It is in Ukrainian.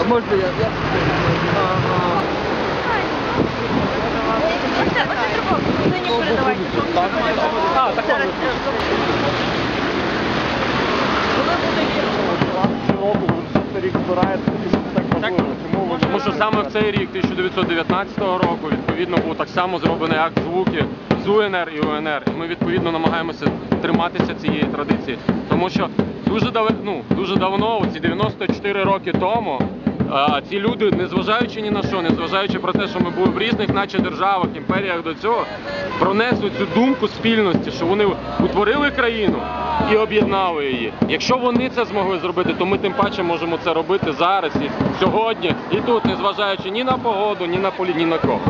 А можна я? я... Оце, оце треба нині передавайте, що ви передавали. А, так можна. Коли буде вірно? Року, ви рік так важливо? Тому що саме в цей рік 1919 року відповідно був так само зроблений акт звуки з УНР і УНР. І ми відповідно намагаємося триматися цієї традиції. Тому що дуже дав... ну, дуже давно, ці 94 роки тому, ці люди, незважаючи ні на що, незважаючи про те, що ми були в різних, наче державах, імперіях до цього, пронесли цю думку спільності, що вони утворили країну і об'єднали її. Якщо вони це змогли зробити, то ми тим паче можемо це робити зараз і сьогодні, і тут, незважаючи ні на погоду, ні на полі, ні на кого.